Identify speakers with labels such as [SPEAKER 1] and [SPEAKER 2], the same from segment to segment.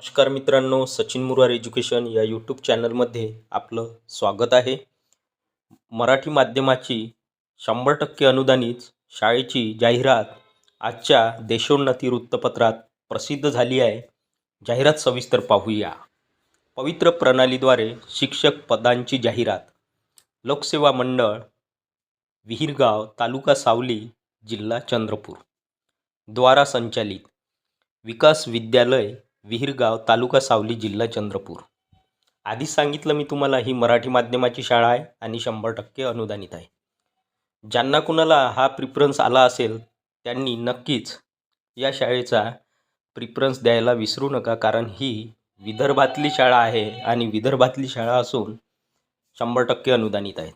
[SPEAKER 1] नमस्कार मित्रांनो सचिन मुरार एज्युकेशन या यूट्यूब चॅनलमध्ये आपलं स्वागत आहे. मराठी माध्यमाची शंभर टक्के अनुदानित शाळेची जाहिरात आजच्या देशोन्नती वृत्तपत्रात प्रसिद्ध झाली आहे. जाहिरात सविस्तर पाहूया. पवित्र प्रणालीद्वारे शिक्षक पदांची जाहिरात. लोकसेवा मंडळ विहिरगाव तालुका सावली जिल्हा चंद्रपूर. द्वारा संचालित. विकास विद्यालय विहिरगाव तालुका सावली जिल्हा चंद्रपूर. आधीच सांगितलं मी तुम्हाला ही मराठी माध्यमाची शाळा आहे आणि शंभर टक्के अनुदानित आहे. ज्यांना कुणाला हा प्रिफरन्स आला असेल त्यांनी नक्कीच या शाळेचा प्रिफरन्स द्यायला विसरू नका कारण ही विदर्भातली शाळा आहे आणि विदर्भातली शाळा असून शंभर टक्के अनुदानित आहे.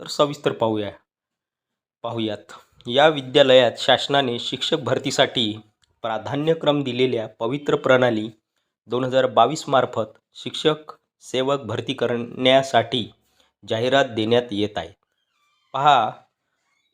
[SPEAKER 1] तर सविस्तर पाहूया पाहूयात. या विद्यालयात शासनाने शिक्षक भरतीसाठी प्राधान्यक्रम दिलेल्या पवित्र प्रणाली दोन हजार बावीस मार्फत शिक्षक सेवक भरती करण्यासाठी जाहिरात देण्यात येत आहे. पहा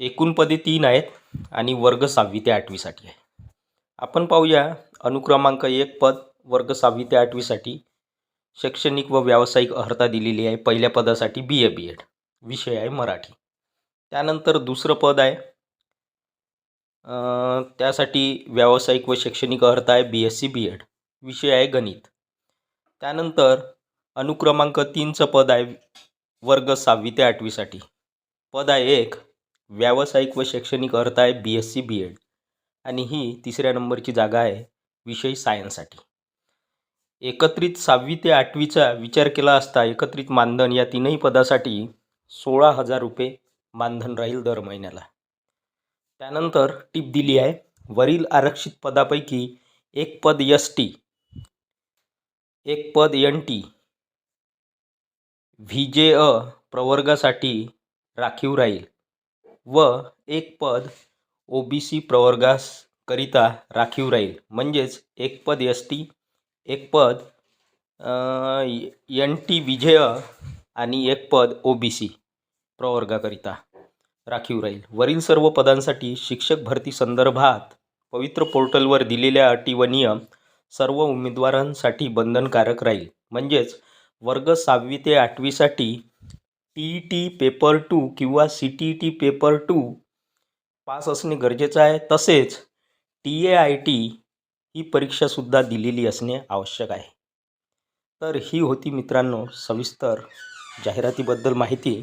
[SPEAKER 1] एकूण पदे तीन आहेत आणि वर्ग सहावी ते आठवीसाठी आहे. आपण पाहूया अनुक्रमांक एक पद वर्ग सहावी ते आठवीसाठी शैक्षणिक व व्यावसायिक अर्हता दिलेली आहे. पहिल्या पदासाठी बी ए बी एड विषय आहे मराठी. त्यानंतर दुसरं पद आहे त्यासाठी व्यावसायिक व शैक्षणिक अर्थ आहे B S C B Ed विषय आहे गणित. त्यानंतर अनुक्रमांक तीनचं पद आहे वर्ग सहावी ते आठवीसाठी पद आहे एक व्यावसायिक व शैक्षणिक अर्थ आहे B S C B Ed आणि ही तिसऱ्या नंबरची जागा आहे विषय सायन्ससाठी एकत्रित सहावी ते आठवीचा विचार केला असता एकत्रित मानधन या तीनही पदासाठी सोळा हजार रुपये मानधन राहील दर महिन्याला. त्यानंतर टीप दिली आहे वरील आरक्षित पदापैकी एक पद एस टी एक पद एन टी व्ही जे अ प्रवर्गासाठी राखीव राहील व एक पद ओ बी सी प्रवर्गासकरिता राखीव राहील. म्हणजेच एक पद एस टी एक पद एन टी विजय आणि एक पद ओ बी सी प्रवर्गाकरिता. राखीव राहील. वरील सर्व पदांसाठी शिक्षक भरती संदर्भात पवित्र पोर्टलवर दिलेल्या अटी व नियम सर्व उमेदवारांसाठी बंधनकारक राहील. म्हणजेच वर्ग सहावी ते आठवीसाठी T E T paper two किंवा C T E T paper two pass असणे गरजेचं आहे. तसेच टी ए आय टी ही परीक्षासुद्धा दिलेली असणे आवश्यक आहे. तर ही होती मित्रांनो सविस्तर जाहिरातीबद्दल माहिती.